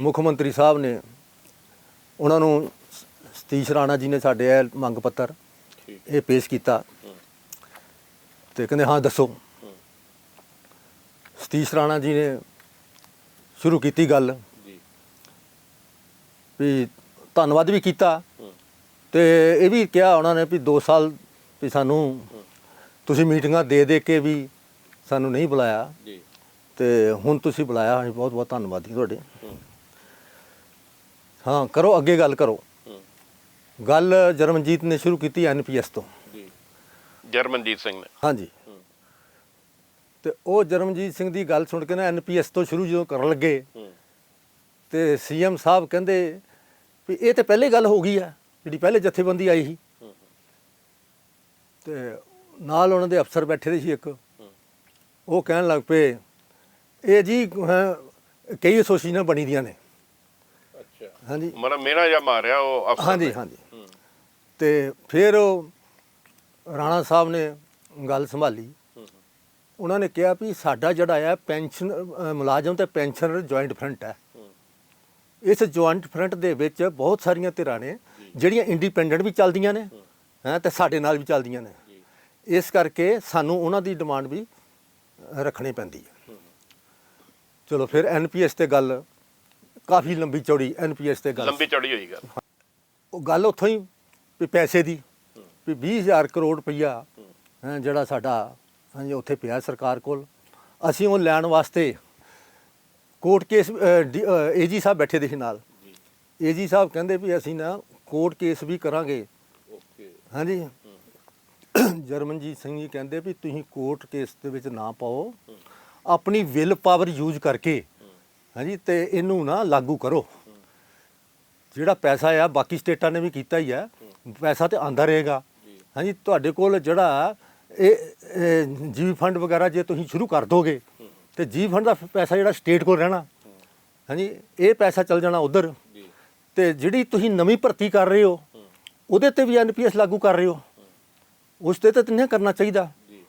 ਮੁੱਖ ਮੰਤਰੀ ਸਾਹਿਬ ਨੇ ਉਹਨਾਂ ਨੂੰ ਸਤੀਸ਼ ਰਾਣਾ ਜੀ ਨੇ ਸਾਡੇ ਇਹ ਮੰਗ ਪੱਤਰ ਇਹ ਪੇਸ਼ ਕੀਤਾ। ਤੇ ਕਹਿੰਦੇ ਹਾਂ ਦੱਸੋ। ਸਤੀਸ਼ ਰਾਣਾ ਜੀ ਨੇ ਸ਼ੁਰੂ ਕੀਤੀ ਗੱਲ। ਜੀ। ਵੀ ਧੰਨਵਾਦ ਵੀ ਕੀਤਾ। ਤੇ ਇਹ ਵੀ ਕਿਹਾ ਉਹਨਾਂ ਨੇ ਵੀ 2 ਸਾਲ ਵੀ ਸਾਨੂੰ ਤੁਸੀਂ ਮੀਟਿੰਗਾਂ ਦੇ ਦੇ ਕੇ ਵੀ ਸਾਨੂੰ ਨਹੀਂ ਬੁਲਾਇਆ। ਜੀ। ਤੇ ਹੁਣ ਤੁਸੀਂ ਬੁਲਾਇਆ ਅਸੀਂ ਬਹੁਤ ਬਹੁਤ ਧੰਨਵਾਦੀ ਤੁਹਾਡੇ। ਹੂੰ। ਕਰੋ ਅੱਗੇ ਗੱਲ ਕਰੋ। ਗੱਲ ਜਰਮਨਜੀਤ ਨੇ ਸ਼ੁਰੂ ਕੀਤੀ ਐਨਪੀਐਸ ਤੋਂ। ਜੀ। ਜਰਮਨਜੀਤ ਸਿੰਘ ਨੇ। ਹਾਂਜੀ। ਤੇ ਉਹ ਜਰਮਨਜੀਤ ਸਿੰਘ ਦੀ ਗੱਲ ਸੁਣ ਕੇ ਨਾ ਐਨਪੀਐਸ ਤੋਂ ਸ਼ੁਰੂ ਜਦੋਂ ਕਰਨ ਲੱਗੇ ਤੇ ਸੀਐਮ ਸਾਹਿਬ ਕਹਿੰਦੇ ਵੀ ਇਹ ਤੇ ਪਹਿਲੇ ਗੱਲ ਹੋ ਗਈ ਆ ਜਿਹੜੀ ਪਹਿਲੇ ਜਥੇਬੰਦੀ ਆਈ ਸੀ। ਤੇ ਨਾਲ ਉਹਨਾਂ ਦੇ ਅਫਸਰ ਬੈਠੇ ਸੀ ਇੱਕ। ਉਹ ਕਹਿਣ ਲੱਗ ਪਏ ਇਹ ਜੀ ਕਈ ਐਸੋਸੀਏਸ਼ਨਾਂ ਬਣੀ ਦੀਆਂ ਨੇ। ਹਾਂਜੀ। ਮਨ ਮੇਰਾ ਜਾਂ ਮਾਰਿਆ ਉਹ ਅਫਸਰ ਹਾਂਜੀ ਨੇ। ਹਾਂਜੀ। ਹੂੰ। ਤੇ ਫਿਰ ਉਹ ਰਾਣਾ ਸਾਹਿਬ ਨੇ ਗੱਲ ਸੰਭਾਲੀ। ਹੂੰ ਉਹਨਾਂ ਨੇ ਕਿਹਾ ਵੀ ਸਾਡਾ ਜਿਹੜਾ ਆ ਪੈਨਸ਼ਨ ਮੁਲਾਜ਼ਮ ਤੇ ਪੈਨਸ਼ਨਰ ਜੁਆਇੰਟ ਫਰੰਟ ਹੈ। ਹੂੰ। ਇਸ ਜੁਆਇੰਟ ਫਰੰਟ ਦੇ ਵਿੱਚ ਬਹੁਤ ਸਾਰੀਆਂ ਧਿਰਾਂ ਨੇ ਜਿਹੜੀਆਂ ਇੰਡੀਪੈਂਡੈਂਟ ਵੀ ਚੱਲਦੀਆਂ ਨੇ ਹੈ। ਤੇ ਸਾਡੇ ਨਾਲ ਵੀ ਚੱਲਦੀਆਂ ਨੇ। ਜੀ। ਇਸ ਕਰਕੇ ਸਾਨੂੰ ਉਹਨਾਂ ਦੀ ਡਿਮਾਂਡ ਵੀ ਰੱਖਣੀ ਪੈਂਦੀ ਹੈ। ਹੂੰ ਚਲੋ ਫਿਰ ਐਨਪੀਐਸ ਤੇ ਗੱਲ ਕਾਫੀ ਲੰਬੀ ਚੌੜੀ ਐਨਪੀਐਸ ਤੇ ਗੱਲ ਲੰਬੀ ਚੜੀ ਹੋਈ ਗੱਲ। ਉਹ ਗੱਲ ਉੱਥੋਂ ਹੀ ਵੀ ਪੈਸੇ ਦੀ ਵੀ 20000 ਕਰੋੜ ਰੁਪਈਆ ਜਿਹੜਾ ਸਾਡਾ ਹਾਂਜੀ ਉੱਥੇ ਪਿਆ ਸਰਕਾਰ ਕੋਲ। ਅਸੀਂ ਉਹ ਲੈਣ ਵਾਸਤੇ ਕੋਰਟ ਕੇਸ ਏਜੀ ਸਾਹਿਬ ਬੈਠੇ ਦੇ ਸੀ ਨਾਲ। ਜੀ। ਏਜੀ ਸਾਹਿਬ ਕਹਿੰਦੇ ਵੀ ਅਸੀਂ ਨਾ ਕੋਰਟ ਕੇਸ ਵੀ ਕਰਾਂਗੇ। ਓਕੇ। ਹਾਂਜੀ। ਜਰਮਨਜੀਤ ਸਿੰਘ ਜੀ ਕਹਿੰਦੇ ਵੀ ਤੁਸੀਂ ਕੋਰਟ ਕੇਸ ਦੇ ਵਿੱਚ ਨਾ ਪਾਓ। ਆਪਣੀ ਵਿਲ ਪਾਵਰ ਯੂਜ਼ ਕਰਕੇ ਹਾਂਜੀ ਤੇ ਇਹਨੂੰ ਨਾ ਲਾਗੂ ਕਰੋ। ਜਿਹੜਾ ਪੈਸਾ ਆ ਬਾਕੀ ਸਟੇਟਾਂ ਨੇ ਵੀ ਕੀਤਾ ਹੀ ਆ। ਪੈਸਾ ਤੇ ਆਂਦਾ ਰਹੇਗਾ। ਜੀ। ਹਾਂਜੀ ਤੁਹਾਡੇ ਕੋਲ ਜਿਹੜਾ ਇਹ ਜੀਵ ਫੰਡ ਵਗੈਰਾ ਜੇ ਤੁਸੀਂ ਸ਼ੁਰੂ ਕਰ ਦੋਗੇ ਤੇ ਜੀਵ ਫੰਡ ਦਾ ਪੈਸਾ ਜਿਹੜਾ ਸਟੇਟ ਕੋਲ ਰਹਿਣਾ। ਹਾਂਜੀ ਇਹ ਪੈਸਾ ਚੱਲ ਜਾਣਾ ਉਧਰ। ਜੀ। ਤੇ ਜਿਹੜੀ ਤੁਸੀਂ ਨਵੀਂ ਭਰਤੀ ਕਰ ਰਹੇ ਹੋ ਉਹਦੇ ਤੇ ਵੀ ਐਨਪੀਐਸ ਲਾਗੂ ਕਰ ਰਹੇ ਹੋ। ਉਸ ਤੇ ਤਾਂ ਨਹੀਂ ਕਰਨਾ ਚਾਹੀਦਾ। ਜੀ।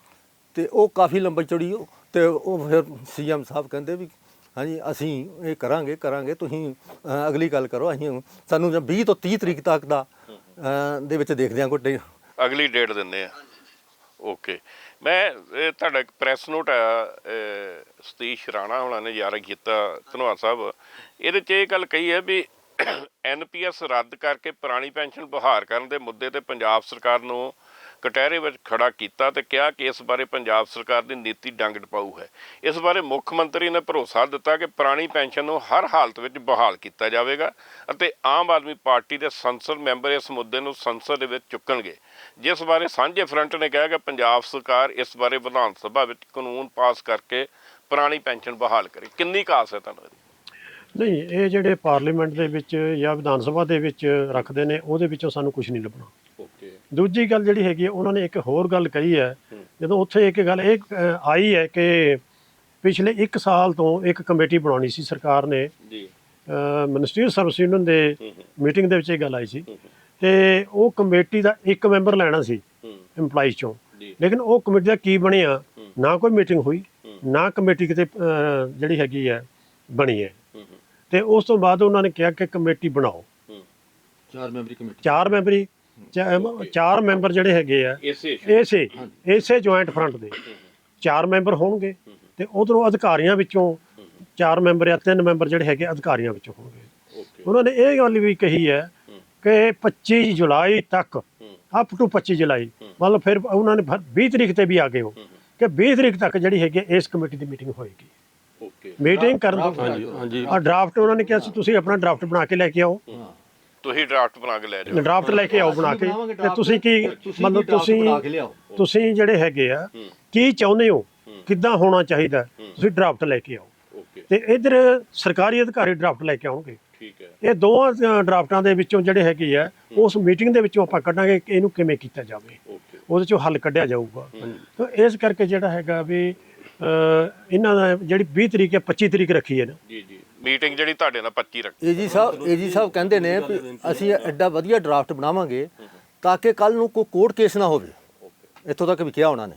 ਤੇ ਉਹ ਕਾਫੀ ਲੰਬੀ ਚੜੀ ਤੇ ਉਹ ਫਿਰ ਸੀਐਮ ਸਾਹਿਬ ਕਹਿੰਦੇ ਵੀ ਹਾਂਜੀ ਅਸੀਂ ਇਹ ਕਰਾਂਗੇ ਕਰਾਂਗੇ ਤੁਸੀਂ ਅ, ਅਗਲੀ ਗੱਲ ਕਰੋ ਅਸੀਂ ਸਾਨੂੰ ਜਾਂ 20 ਤੋਂ 30 ਤਰੀਕ ਤੱਕ ਦਾ ਅ, ਦੇ ਵਿੱਚ ਦੇਖਦੇ ਹਾਂ ਕੋਈ ਅਗਲੀ ਡੇਟ ਦਿੰਦੇ ਆ ਓਕੇ। ਮੈਂ ਇਹ ਤੁਹਾਡਾ ਇੱਕ ਪ੍ਰੈਸ ਨੋਟ ਆ ਅਹ, ਸਤੀਸ਼ ਰਾਣਾ ਹੋਣਾ ਨੇ ਯਾਰ ਕੀਤਾ ਧੰਨਵਾਦ ਸਾਹਿਬ। ਇਹਦੇ 'ਚ ਇਹ ਗੱਲ ਕਹੀ ਹੈ ਵੀ ਐਨਪੀਐਸ ਰੱਦ ਕਰਕੇ ਪੁਰਾਣੀ ਪੈਨਸ਼ਨ ਬਹਾਰ ਕਰਨ ਦੇ ਮੁੱਦੇ ਤੇ ਪੰਜਾਬ ਸਰਕਾਰ ਨੂੰ ਕਟਹਿਰੇ ਵਿੱਚ ਖੜਾ ਕੀਤਾ ਤੇ ਕਿਹਾ ਕਿ ਇਸ ਬਾਰੇ ਪੰਜਾਬ ਸਰਕਾਰ ਦੀ ਨੀਤੀ ਡੰਗ ਟਪਾਊ ਹੈ। ਇਸ ਬਾਰੇ ਮੁੱਖ ਮੰਤਰੀ ਨੇ ਭਰੋਸਾ ਦਿੱਤਾ ਕਿ ਪੁਰਾਣੀ ਪੈਨਸ਼ਨ ਨੂੰ ਹਰ ਹਾਲਤ ਵਿੱਚ ਬਹਾਲ ਕੀਤਾ ਜਾਵੇਗਾ ਅਤੇ ਆਮ ਆਦਮੀ ਪਾਰਟੀ ਦੇ ਸੰਸਦ ਮੈਂਬਰ ਇਸ ਮੁੱਦੇ ਨੂੰ ਸੰਸਦ ਦੇ ਵਿੱਚ ਚੁੱਕਣਗੇ। ਜਿਸ ਬਾਰੇ ਸਾਂਝੇ ਫਰੰਟ ਨੇ ਕਿਹਾ ਕਿ ਪੰਜਾਬ ਸਰਕਾਰ ਇਸ ਬਾਰੇ ਵਿਧਾਨ ਸਭਾ ਵਿੱਚ ਕਾਨੂੰਨ ਪਾਸ ਕਰਕੇ ਪੁਰਾਣੀ ਪੈਨਸ਼ਨ ਬਹਾਲ ਕਰੇ। ਕਿੰਨੀ ਕਾਸ ਹੈ ਤੁਹਾਨੂੰ ਨਹੀਂ, ਇਹ ਜਿਹੜੇ ਪਾਰਲੀਮੈਂਟ ਦੇ ਵਿੱਚ ਜਾਂ ਵਿਧਾਨ ਸਭਾ ਦੇ ਵਿੱਚ ਰੱਖਦੇ ਨੇ, ਉਹਦੇ ਵਿੱਚੋਂ ਸਾਨੂੰ ਕੁਝ ਨਹੀਂ ਲੱਭਣਾ। ਦੂਜੀ ਗੱਲ ਜਿਹੜੀ ਹੈਗੀ ਹੈ, ਉਹਨਾਂ ਨੇ ਇੱਕ ਹੋਰ ਗੱਲ ਕਹੀ ਹੈ ਜਦੋਂ ਉੱਥੇ ਇੱਕ ਗੱਲ ਇਹ ਅ, ਆਈ ਹੈ ਕਿ ਪਿਛਲੇ 1 ਸਾਲ ਤੋਂ ਇੱਕ ਕਮੇਟੀ ਬਣਾਉਣੀ ਸੀ ਸਰਕਾਰ ਨੇ। ਜੀ। ਮਿਨਿਸਟਰੀਅਲ ਸਰਵਿਸ ਯੂਨੀਅਨ ਦੇ ਮੀਟਿੰਗ ਦੇ ਵਿੱਚ ਇਹ ਗੱਲ ਆਈ ਸੀ। ਤੇ ਉਹ ਕਮੇਟੀ ਦਾ ਇੱਕ ਮੈਂਬਰ ਲੈਣਾ ਸੀ ਹੂੰ। EMPLOYEES ਚੋਂ। ਜੀ। ਲੇਕਿਨ ਉਹ ਕਮੇਟੀ ਦਾ ਕੀ ਬਣਿਆ ਨਾ ਕੋਈ ਮੀਟਿੰਗ ਹੋਈ ਨਾ ਕਮੇਟੀ ਕਿਤੇ ਅ, ਜਿਹੜੀ ਹੈਗੀ ਹੈ ਬਣੀ ਹੈ। ਹੂੰ ਤੇ ਉਸ ਤੋਂ ਬਾਅਦ ਉਹਨਾਂ ਨੇ ਕਿਹਾ ਕਿ ਕਮੇਟੀ ਬਣਾਓ। ਚਾਰ ਮੈਂਬਰੀ ਕਮੇਟੀ। ਚਾਰ ਮੈਂਬਰੀ ਚਾ- ਚਾਰ ਮੈਂਬਰ ਜਿਹੜੇ ਹੈਗੇ ਆ ਇਸੇ ਇਸੇ ਇਸੇ ਜੁਆਇੰਟ ਫਰੰਟ ਦੇ। ਚਾਰ ਮੈਂਬਰ ਹੋਣਗੇ ਤੇ ਉਧਰੋਂ ਅਧਿਕਾਰੀਆਂ ਵਿੱਚੋਂ ਚਾਰ ਮੈਂਬਰ ਜਾਂ ਤਿੰਨ ਮੈਂਬਰ ਜਿਹੜੇ ਹੈਗੇ ਅਧਿਕਾਰੀਆਂ ਵਿੱਚੋਂ ਹੋਣਗੇ। ਓਕੇ। ਉਹਨਾਂ ਨੇ ਇਹ ਗੱਲ ਵੀ ਕਹੀ ਹੈ ਕਿ 25 ਜੁਲਾਈ ਤੱਕ ਅਪ ਟੂ 25 ਜੁਲਾਈ ਮਤਲਬ ਫਿਰ ਉਹਨਾਂ ਨੇ ਫਿਰ 20 ਤਰੀਕ ਤੇ ਵੀ ਆ ਗਏ ਹੋ। ਕਿ 20 ਤਰੀਕ ਤੱਕ ਜਿਹੜੀ ਹੈਗੀ ਹੈ, ਇਸ ਕਮੇਟੀ ਦੀ ਮੀਟਿੰਗ ਹੋਏਗੀ। ਓਕੇ। ਮੀਟਿੰਗ ਕਰਨ ਤੋਂ ਹਾਂਜੀ ਹਾਂਜੀ। ਆ ਡਰਾਫਟ ਉਹਨਾਂ ਨੇ ਕਿਹਾ ਸੀ ਤੁਸੀਂ ਆਪਣਾ ਡਰਾਫਟ ਬਣਾ ਕੇ ਲੈ ਕੇ ਆਓ। ਤੁਸੀਂ ਡਰਾਫਟ ਬਣਾ ਕੇ ਲੈ ਜਾਓ। ਡਰਾਫਟ ਲੈ ਕੇ ਆਓ ਬਣਾ ਕੇ। ਤੇ ਤੁਸੀਂ ਕੀ ਮਤਲਬ ਤੁਸੀਂ ਤੁਸੀਂ ਜਿਹੜੇ ਹੈਗੇ ਆ ਕੀ ਚਾਹੁੰਦੇ ਹੋ? ਕਿੱਦਾਂ ਹੋਣਾ ਚਾਹੀਦਾ? ਤੁਸੀਂ ਡਰਾਫਟ ਲੈ ਕੇ ਆਓ। ਤੇ ਇਧਰ ਸਰਕਾਰੀ ਅਧਿਕਾਰੀ ਡਰਾਫਟ ਲੈ ਕੇ ਆਉਣਗੇ। ਠੀਕ ਹੈ। ਇਹ ਦੋਵਾਂ ਡਰਾਫਟਾਂ ਦੇ ਵਿੱਚੋਂ ਜਿਹੜੇ ਹੈਗੇ ਆ ਉਸ ਮੀਟਿੰਗ ਦੇ ਵਿੱਚੋਂ ਆਪਾਂ ਕੱਢਾਂਗੇ ਕਿ ਇਹਨੂੰ ਕਿਵੇਂ ਕੀਤਾ ਜਾਵੇ। ਉਹਦੇ ਚੋਂ ਹੱਲ ਕੱਢਿਆ ਜਾਊਗਾ। ਤਾਂ ਇਸ ਕਰਕੇ ਜਿਹੜਾ ਹੈਗਾ ਵੀ ਇਹਨਾਂ ਦਾ ਜਿਹੜੀ 20 ਤਰੀਕ ਹੈ 25 ਤਰੀਕ ਰੱਖੀ ਹੈ ਨਾ ਜੀ ਜੀ। ਮੀਟਿੰਗ ਜਿਹੜੀ ਤੁਹਾਡੇ ਨਾਲ 25 ਰੱਖ ਏਜੀ ਸਾਹਿਬ ਏਜੀ ਸਾਹਿਬ ਕਹਿੰਦੇ ਨੇ ਵੀ ਅਸੀਂ ਐਡਾ ਵਧੀਆ ਡਰਾਫਟ ਬਣਾਵਾਂਗੇ ਤਾਂ ਕਿ ਕੱਲ ਨੂੰ ਕੋਈ ਕੋਰਟ ਕੇਸ ਨਾ ਹੋਵੇ। ਇੱਥੋਂ ਤੱਕ ਵੀ ਕਿਹਾ ਉਹਨਾਂ ਨੇ।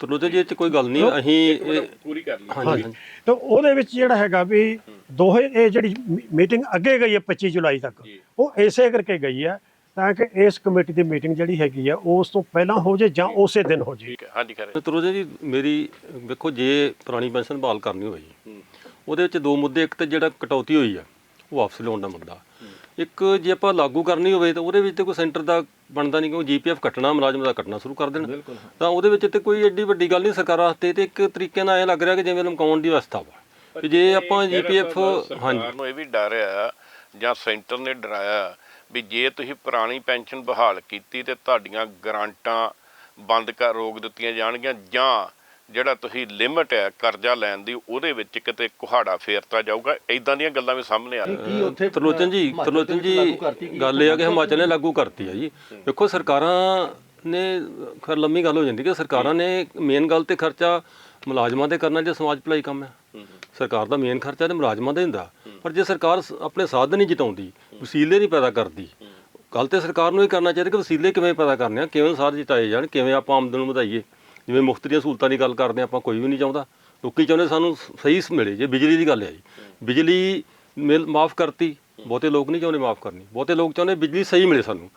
ਤਰਲੋਚਨ ਜੀ ਇਹ ਚ ਕੋਈ ਗੱਲ ਨਹੀਂ ਅਸੀਂ ਇਹ ਪੂਰੀ ਕਰ ਲਈ ਹਾਂਜੀ। ਤਾਂ ਉਹਦੇ ਵਿੱਚ ਜਿਹੜਾ ਹੈਗਾ ਵੀ ਦੋਹੇ ਇਹ ਜਿਹੜੀ ਮੀਟਿੰਗ ਅੱਗੇ ਗਈ ਹੈ 25 ਜੁਲਾਈ ਤੱਕ ਉਹ ਇਸੇ ਕਰਕੇ ਗਈ ਹੈ ਤਾਂ ਕਿ ਇਸ ਕਮੇਟੀ ਦੀ ਮੀਟਿੰਗ ਜਿਹੜੀ ਹੈਗੀ ਆ ਉਸ ਤੋਂ ਪਹਿਲਾਂ ਹੋ ਜੇ ਜਾਂ ਉਸੇ ਦਿਨ ਹੋ ਜੇ। ਠੀਕ ਹੈ ਹਾਂਜੀ ਖਰੇ। ਜੀ ਮੇਰੀ ਵੇਖੋ ਜੇ ਪੁਰਾਣੀ ਪੈਨਸ਼ਨ ਬਹਾਲ ਕਰਨੀ ਹੋਈ ਉਹਦੇ ਵਿੱਚ ਦੋ ਮੁੱਦੇ ਇੱਕ ਤੇ ਜਿਹੜਾ ਕਟੌਤੀ ਹੋਈ ਆ ਉਹ ਵਾਪਸ ਲਿਆਉਣ ਦਾ ਮੁੱਦਾ। ਇੱਕ ਜੇ ਆਪਾਂ ਲਾਗੂ ਕਰਨੀ ਹੋਵੇ ਤਾਂ ਉਹਦੇ ਵਿੱਚ ਤੇ ਕੋਈ ਸੈਂਟਰ ਦਾ ਬਣਦਾ ਨਹੀਂ ਕਿਉਂ ਜੀਪੀਐਫ ਕੱਟਣਾ ਮੁਲਾਜ਼ਮ ਦਾ ਕੱਟਣਾ ਸ਼ੁਰੂ ਕਰ ਦੇਣ। ਤਾਂ ਉਹਦੇ ਵਿੱਚ ਤੇ ਕੋਈ ਐਡੀ ਵੱਡੀ ਗੱਲ ਨਹੀਂ ਸਰਕਾਰ ਵਾਸਤੇ ਤੇ ਇੱਕ ਤਰੀਕੇ ਨਾਲ ਐ ਲੱਗ ਰਿਹਾ ਕਿ ਜਿਵੇਂ ਲਮਕਾਉਣ ਦੀ ਅਵਸਥਾ ਵਾ। ਤੇ ਜੇ ਆਪਾਂ ਜੀਪੀਐਫ ਹਾਂਜੀ ਸਰਕਾਰ ਨੂੰ ਇਹ ਵੀ ਡਰ ਆ ਜਾਂ ਸੈਂਟਰ ਨੇ ਡਰਾਇਆ ਵੀ ਜੇ ਤੁਸੀਂ ਪੁਰਾਣੀ ਪੈਨਸ਼ਨ ਬਹਾਲ ਕੀਤੀ ਤੇ ਤੁਹਾਡੀਆਂ ਗਰਾਂਟਾਂ ਬੰਦ ਕਰ ਰੋਕ ਦਿੱਤੀਆਂ ਜਾਣਗੀਆਂ ਜਾਂ ਜਿਹੜਾ ਤੁਸੀਂ ਲਿਮਟ ਹੈ ਕਰਜ਼ਾ ਲੈਣ ਦੀ ਉਹਦੇ ਵਿੱਚ ਕਿਤੇ ਕੁਹਾੜਾ ਫੇਰਤਾ ਜਾਊਗਾ। ਇਦਾਂ ਦੀਆਂ ਗੱਲਾਂ ਵੀ ਸਾਹਮਣੇ ਆ ਰਹੀਆਂ। ਤਰਲੋਚਨ ਜੀ ਤਰਲੋਚਨ ਦੇ ਜੀ? ਗੱਲ ਇਹ ਆ ਕਿ ਹਿਮਾਚਲ ਨੇ ਲਾਗੂ ਕਰਤੀ ਆ ਜੀ। ਦੇਖੋ ਸਰਕਾਰਾਂ ਨੇ ਖਰ ਲੰਮੀ ਗੱਲ ਹੋ ਜਾਂਦੀ ਕਿ ਸਰਕਾਰਾਂ ਨੇ ਮੇਨ ਗੱਲ ਤੇ ਖਰਚਾ ਮੁਲਾਜ਼ਮਾਂ ਤੇ ਕਰਨਾ ਜੇ ਸਮਾਜ ਭਲਾਈ ਕੰਮ ਹੈ। ਸਰਕਾਰ ਦਾ ਮੇਨ ਖਰਚਾ ਤੇ ਮੁਲਾਜ਼ਮਾਂ ਦਾ ਹੀ। ਹੁੰਦਾ ਪਰ ਜੇ ਸਰਕਾਰ ਆਪਣੇ ਸਾਧਨ ਨਹੀਂ ਜਿਤਾਉਂਦੀ ਵਸੀਲੇ ਨਹੀਂ ਪੈਦਾ ਕਰਦੀ ਗੱਲ ਤੇ ਸਰਕਾਰ ਨੂੰ ਇਹ ਕਰਨਾ ਚਾਹੀਦਾ ਕਿ ਵਸੀਲੇ ਕਿਵੇਂ ਪੈਦਾ ਕਰਨੇ ਆ ਕਿਵੇਂ ਸਾਧ ਜਿਤਾਏ ਜਾਣ ਕਿਵੇਂ ਆਪਾਂ ਆਮਦਨ ਨੂੰ ਵਧਾਈਏ। ਜਿਵੇਂ ਮੁਫਤ ਦੀਆਂ ਸਹੂਲਤਾਂ ਦੀ ਗੱਲ ਕਰਦੇ ਹਾਂ, ਆਪਾਂ ਕੋਈ ਵੀ ਨਹੀਂ ਚਾਹੁੰਦਾ। ਲੋਕੀ ਚਾਹੁੰਦੇ ਸਾਨੂੰ ਸਹੀ ਮਿਲੇ, ਜੇ ਬਿਜਲੀ ਦੀ ਗੱਲ ਹੈ ਜੀ। ਬਿਜਲੀ ਮਿਲ, ਮਾਫ ਕਰਤੀ, ਬਹੁਤੇ ਲੋਕ ਨਹੀਂ ਚਾਹੁੰਦੇ ਮਾਫ ਕਰਨੀ। ਬਹੁਤੇ ਲੋਕ ਚਾਹੁੰਦੇ ਬਿਜਲੀ ਸਹੀ ਮਿਲੇ ਸਾਨੂੰ।